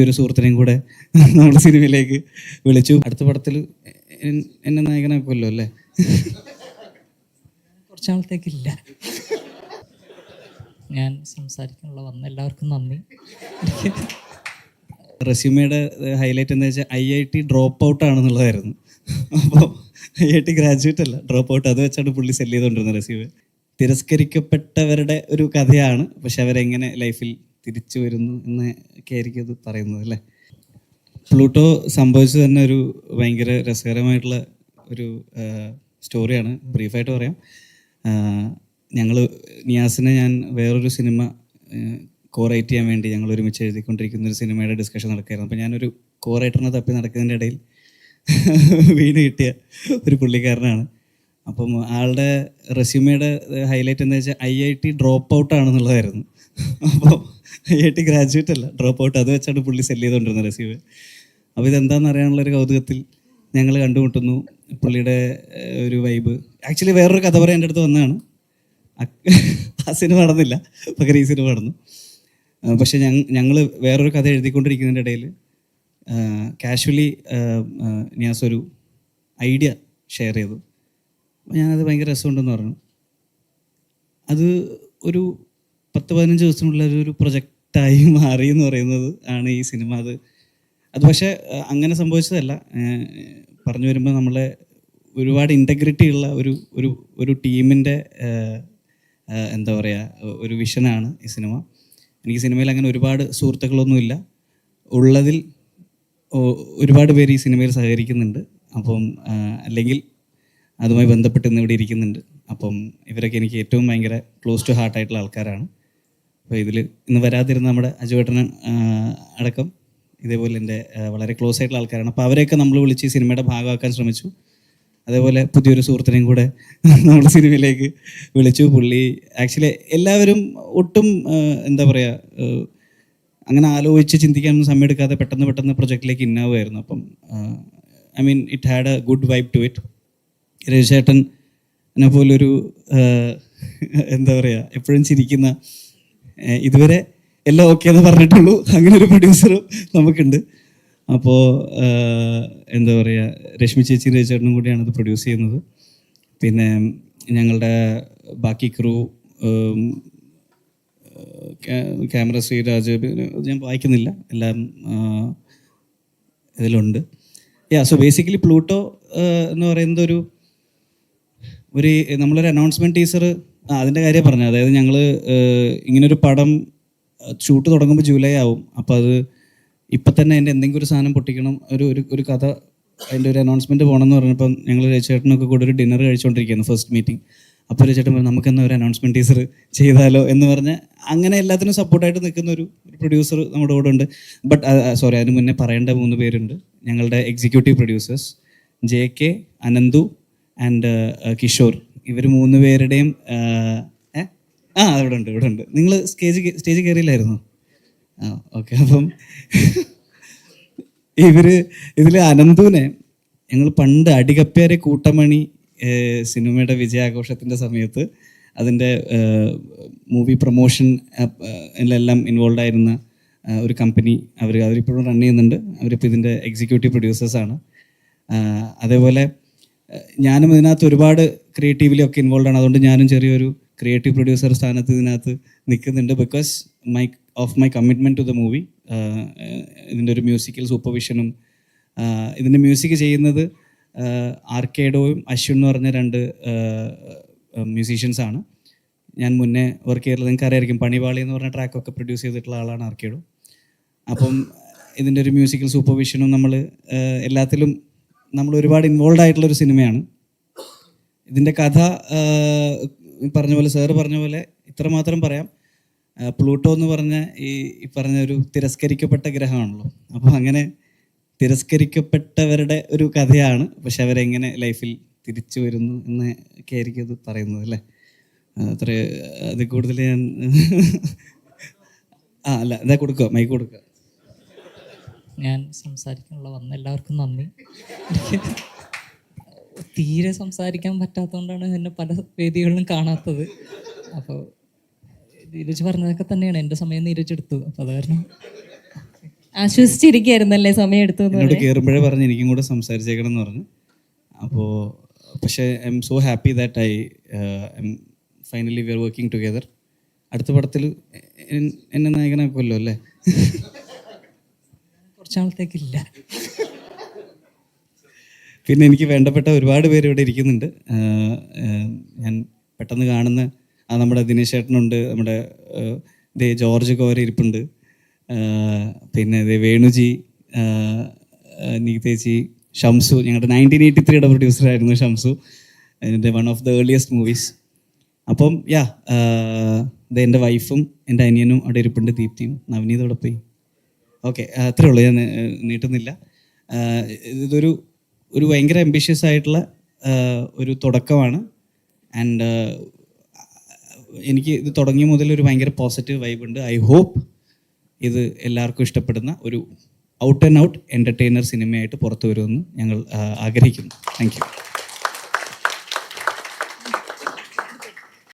ഒരു സുഹൃത്തിനെയും കൂടെ നമ്മുടെ സിനിമയിലേക്ക് വിളിച്ചു. അടുത്ത പടത്തിൽ എന്നെ നായകനാക്കുമല്ലോ അല്ലേ? കുറച്ചാളത്തേക്കില്ല. ഞാൻ സംസാരിക്കാനുള്ള വന്ന എല്ലാവർക്കും നന്ദി. റെസ്യൂമയുടെ ഹൈലൈറ്റ് എന്താ വെച്ചാൽ I I T drop out ആണെന്നുള്ളതായിരുന്നു. അപ്പോൾ ഐ ഐ ടി ഗ്രാജുവേറ്റ് അല്ല ഡ്രോപ്പ് ഔട്ട് അത് വെച്ചാണ് പുള്ളി സെല്ല് ചെയ്തുകൊണ്ടിരുന്നത് റെസ്യൂമെ. തിരസ്കരിക്കപ്പെട്ടവരുടെ ഒരു കഥയാണ് പക്ഷെ അവരെങ്ങനെ ലൈഫിൽ തിരിച്ചു വരുന്നു എന്നൊക്കെ ആയിരിക്കും അത് പറയുന്നത് അല്ലേ? പ്ലൂട്ടോ സംഭവിച്ചു തന്നെ ഒരു ഭയങ്കര രസകരമായിട്ടുള്ള ഒരു സ്റ്റോറിയാണ് ബ്രീഫായിട്ട് പറയാം. ഞങ്ങൾ നിയാസിനെ ഞാൻ വേറൊരു സിനിമ കോറൈറ്റ് ചെയ്യാൻ വേണ്ടി ഞങ്ങൾ ഒരുമിച്ച് എഴുതിക്കൊണ്ടിരിക്കുന്ന ഒരു സിനിമയുടെ ഡിസ്കഷൻ നടക്കുകയായിരുന്നു. അപ്പോൾ ഞാനൊരു കോറൈറ്ററിനെ തപ്പി നടക്കുന്നതിന്റെ ഇടയിൽ വീണ് കിട്ടിയ ഒരു പുള്ളിക്കാരനാണ്. അപ്പം ആളുടെ റെസ്യൂമയുടെ ഹൈലൈറ്റ് എന്താ വെച്ചാൽ I I T drop out ആണെന്നുള്ളതായിരുന്നു. അപ്പോൾ ഐ ഐ ടി ഗ്രാജുവേറ്റ് അല്ല. ഡ്രോപ്പ് ഔട്ട് അത് വെച്ചാണ് പുള്ളി സെൽ ചെയ്തുകൊണ്ടിരുന്നത് റെസ്യൂമെ അപ്പോൾ ഇതെന്താണെന്ന് അറിയാനുള്ള ഒരു കൗതുകത്തിൽ ഞങ്ങൾ കണ്ടുമുട്ടുന്നു. പുള്ളിയുടെ ഒരു വൈബ് ആക്ച്വലി വേറൊരു കഥ പറയാൻ എന്റെ അടുത്ത് വന്നതാണ്. ആ സിനിമ നടന്നില്ല. പകരം ഈ സിനിമ നടന്നു. പക്ഷേ പക്ഷെ ഞങ്ങൾ വേറൊരു കഥ എഴുതിക്കൊണ്ടിരിക്കുന്നതിന്റെ ഇടയിൽ കാഷ്വലി നിയാസ് ഒരു ഐഡിയ ഷെയർ ചെയ്തു. അപ്പോൾ ഞാനത് ഭയങ്കര രസമുണ്ടെന്ന് പറഞ്ഞു. അത് ഒരു പത്ത് പതിനഞ്ച് ദിവസത്തിനുള്ള ഒരു പ്രൊജക്റ്റായി മാറി എന്ന് പറയുന്നത് ആണ് ഈ സിനിമ. അത് അത് പക്ഷേ അങ്ങനെ സംഭവിച്ചതല്ല. പറഞ്ഞു വരുമ്പോൾ നമ്മളെ ഒരുപാട് ഇന്റഗ്രിറ്റി ഉള്ള ഒരു ഒരു ഒരു ടീമിന്റെ എന്താ പറയുക ഒരു വിഷനാണ് ഈ സിനിമ. എനിക്ക് സിനിമയിൽ അങ്ങനെ ഒരുപാട് സുഹൃത്തുക്കളൊന്നുമില്ല. ഉള്ളതിൽ ഒരുപാട് പേര് ഈ സിനിമയിൽ സഹകരിക്കുന്നുണ്ട്. അപ്പം അല്ലെങ്കിൽ അതുമായി ബന്ധപ്പെട്ട് ഇന്ന് ഇവിടെ ഇരിക്കുന്നുണ്ട്. അപ്പം ഇവരൊക്കെ എനിക്ക് ഏറ്റവും ഭയങ്കര ക്ലോസ് ടു ഹാർട്ട് ആയിട്ടുള്ള ആൾക്കാരാണ്. അപ്പോൾ ഇതിൽ ഇന്ന് വരാതിരുന്ന നമ്മുടെ അജുവേട്ടൻ അടക്കം ഇതേപോലെ എന്റെ വളരെ ക്ലോസ് ആയിട്ടുള്ള ആൾക്കാരാണ്. അപ്പോൾ അവരെയൊക്കെ നമ്മൾ വിളിച്ച് സിനിമയുടെ ഭാഗമാക്കാൻ ശ്രമിച്ചു. അതേപോലെ പുതിയൊരു സുഹൃത്തിനെയും കൂടെ നമ്മൾ സിനിമയിലേക്ക് വിളിച്ചു. പുള്ളി ആക്ച്വലി എല്ലാവരും ഒട്ടും എന്താ പറയുക അങ്ങനെ ആലോചിച്ച് ചിന്തിക്കാനൊന്നും സമയമെടുക്കാതെ പെട്ടെന്ന് പെട്ടെന്ന് പ്രൊജക്റ്റിലേക്ക് ഇന്നാവുമായിരുന്നു. അപ്പം I mean it had a good vibe to it രവിചേട്ടൻ എന്നെ പോലൊരു എന്താ പറയുക എപ്പോഴും ചിരിക്കുന്ന ഇതുവരെ എല്ലാം ഓക്കെ എന്ന് പറഞ്ഞിട്ടുള്ളൂ. അങ്ങനെ ഒരു പ്രൊഡ്യൂസർ നമുക്കുണ്ട്. അപ്പോൾ എന്താ പറയുക രശ്മി ചേച്ചി രചേട്ടനും കൂടിയാണ് ഇത് പ്രൊഡ്യൂസ് ചെയ്യുന്നത്. പിന്നെ ഞങ്ങളുടെ ബാക്കി ക്രൂ ക്യാമറ ശ്രീരാജ് ഞാൻ വായിക്കുന്നില്ല. എല്ലാം ഇതിലുണ്ട്. യാ സോ ബേസിക്കലി പ്ലൂട്ടോ എന്ന് പറയുന്നത് ഒരു ഒരു നമ്മളൊരു അനൗൺസ്മെന്റ് ടീസർ അതിന്റെ കാര്യം പറഞ്ഞു. അതായത് ഞങ്ങൾ ഇങ്ങനൊരു പടം ഷൂട്ട് തുടങ്ങുമ്പോൾ ജൂലൈ ആവും. അപ്പോൾ അത് ഇപ്പം തന്നെ അതിന്റെ എന്തെങ്കിലും ഒരു സാധനം പൊട്ടിക്കണം ഒരു ഒരു ഒരു കഥ അതിന്റെ ഒരു അനൗൺസ്മെന്റ് പോകണമെന്ന് പറഞ്ഞപ്പോൾ ഞങ്ങൾ രചേട്ടനൊക്കെ കൂടെ ഒരു ഡിന്നർ കഴിച്ചുകൊണ്ടിരിക്കുകയാണ് ഫസ്റ്റ് മീറ്റിംഗ് അപ്പോൾ രചേട്ടൻ പറഞ്ഞു നമുക്കെന്നാ ഒരു അനൗൺസ്മെന്റ് ടീസർ ചെയ്താലോ? എന്ന് പറഞ്ഞ് അങ്ങനെ എല്ലാത്തിനും സപ്പോർട്ടായിട്ട് നിൽക്കുന്ന ഒരു പ്രൊഡ്യൂസർ നമ്മുടെ കൂടെ ഉണ്ട്. ബട്ട് സോറി അതിന് മുന്നേ പറയേണ്ട മൂന്ന് പേരുണ്ട്. ഞങ്ങളുടെ executive producers J K Ananthu and Kishore. ഇവർ മൂന്ന് പേരുടെയും ആ, ഇവിടെ ഉണ്ട് ഇവിടെ ഉണ്ട്. നിങ്ങൾ സ്റ്റേജ് സ്റ്റേജ് കയറിയില്ലായിരുന്നു? ആ ഓക്കെ അപ്പം ഇവർ ഇതിൽ അനന്തുവിനെ ഞങ്ങൾ പണ്ട് അടികപ്പേരെ കൂട്ടമണി സിനിമയുടെ വിജയാഘോഷത്തിന്റെ സമയത്ത് അതിന്റെ മൂവി പ്രൊമോഷൻ എല്ലാം ഇൻവോൾവ് ആയിരുന്ന ഒരു കമ്പനി അവർ അവരിപ്പോഴും റൺ ചെയ്യുന്നുണ്ട്. അവരിപ്പോൾ ഇതിന്റെ എക്സിക്യൂട്ടീവ് പ്രൊഡ്യൂസേഴ്സാണ് അതേപോലെ ഞാനും ഇതിനകത്ത് ഒരുപാട് ക്രിയേറ്റീവ്ലി ഒക്കെ ഇൻവോൾവ് ആണ്. അതുകൊണ്ട് ഞാനും ചെറിയൊരു ക്രിയേറ്റീവ് പ്രൊഡ്യൂസർ സ്ഥാനത്ത് ഇതിനകത്ത് നിൽക്കുന്നുണ്ട്. Because my of my commitment to the movie ഇതിന്റെ ഒരു മ്യൂസിക്കൽ സൂപ്പർവിഷനും ഇതിന്റെ മ്യൂസിക് ചെയ്യുന്നത് ആർക്കേഡോയും അശ്വിൻ എന്ന് പറഞ്ഞ രണ്ട് മ്യൂസീഷ്യൻസാണ് ഞാൻ മുന്നേ വർക്ക് ചെയ്തിട്ടുള്ളത് നിങ്ങൾക്ക് അറിയായിരിക്കും പണിവാളി എന്ന് പറഞ്ഞ ട്രാക്കൊക്കെ പ്രൊഡ്യൂസ് ചെയ്തിട്ടുള്ള ആളാണ് ആർക്കേഡോ അപ്പം ഇതിന്റെ ഒരു മ്യൂസിക്കൽ സൂപ്പർവിഷനും നമ്മൾ എല്ലാത്തിലും നമ്മൾ ഒരുപാട് ഇൻവോൾവ് ആയിട്ടുള്ള ഒരു സിനിമയാണ്. ഇതിന്റെ കഥ പറഞ്ഞ പോലെ സാറ് പറഞ്ഞ പോലെ ഇത്രമാത്രം പറയാം. പ്ലൂട്ടോ എന്ന് പറഞ്ഞ ഈ പറഞ്ഞ ഒരു തിരസ്കരിക്കപ്പെട്ട ഗ്രഹമാണല്ലോ. അപ്പോൾ അങ്ങനെ തിരസ്കരിക്കപ്പെട്ടവരുടെ ഒരു കഥയാണ്. പക്ഷെ അവരെങ്ങനെ ലൈഫിൽ തിരിച്ചു വരുന്നു എന്നൊക്കെ ആയിരിക്കും അത് പറയുന്നത് അല്ലേ? അത്ര അത് കൂടുതൽ ഞാൻ ആ അല്ല ഇതാ കൊടുക്കുക മൈക്ക് കൊടുക്കുക. ഞാൻ സംസാരിക്കാനുള്ള വന്ന എല്ലാവർക്കും നന്ദി. തീരെ സംസാരിക്കാൻ പറ്റാത്തതുകൊണ്ടാണ് എന്നെ പല വേദികളിലും കാണാത്തത്. അപ്പോൾ നീരജ് പറഞ്ഞതൊക്കെ തന്നെയാണ്. എന്റെ സമയം നീരജ് എടുത്തു അപ്പോൾ അത് കാരണം ആശ്വസിച്ചിരിക്കായിരുന്നല്ലേ സമയം എടുത്തു എന്ന് എന്നോട് കയറുമ്പോഴേ പറഞ്ഞു എനിക്കും കൂടെ സംസാരിച്ചേക്കണം എന്ന് പറഞ്ഞു. അപ്പോൾ പക്ഷേ I'm so happy that I'm finally we are working together. അടുത്ത പടത്തിൽ എന്നെ നായകനാക്കുമല്ലോ അല്ലേ? കുറച്ചാളത്തേക്കില്ല. പിന്നെ എനിക്ക് വേണ്ടപ്പെട്ട ഒരുപാട് പേര് ഇവിടെ ഇരിക്കുന്നുണ്ട്. ഞാൻ പെട്ടെന്ന് കാണുന്ന ആ നമ്മുടെ ദിനേശ് ചേട്ടനുണ്ട് നമ്മുടെ ദേ ജോർജ് കോര ഇരിപ്പുണ്ട്. പിന്നെ ദേ വേണുജി ആഹ് ഷംസു ഞങ്ങളുടെ നയന്റീൻ എയ്റ്റി ത്രീയുടെ പ്രൊഡ്യൂസറായിരുന്നു ഷംസു. എന്റെ one of the earliest movies അപ്പം യാ ഇത് എന്റെ വൈഫും എന്റെ അനിയനും അവിടെ ഇരിപ്പുണ്ട് ദീപ്തിയും നവനീതോടെ പോയി. ഓക്കെ അത്രേ ഉള്ളൂ ഞാൻ നീട്ടുന്നില്ല. ഇതൊരു ഒരു ഭയങ്കര അംബിഷ്യസ് ആയിട്ടുള്ള ഒരു തുടക്കമാണ്. ആൻഡ് എനിക്ക് ഇത് തുടങ്ങിയ മുതൽ ഒരു ഭയങ്കര പോസിറ്റീവ് വൈബ് ഉണ്ട്. ഐ ഹോപ്പ് ഇത് എല്ലാവർക്കും ഇഷ്ടപ്പെടുന്ന ഒരു ഔട്ട് ആൻഡ് ഔട്ട് എന്റർടൈനർ സിനിമയായിട്ട് പുറത്തു വരുമെന്ന് ഞങ്ങൾ ആഗ്രഹിക്കുന്നു. താങ്ക്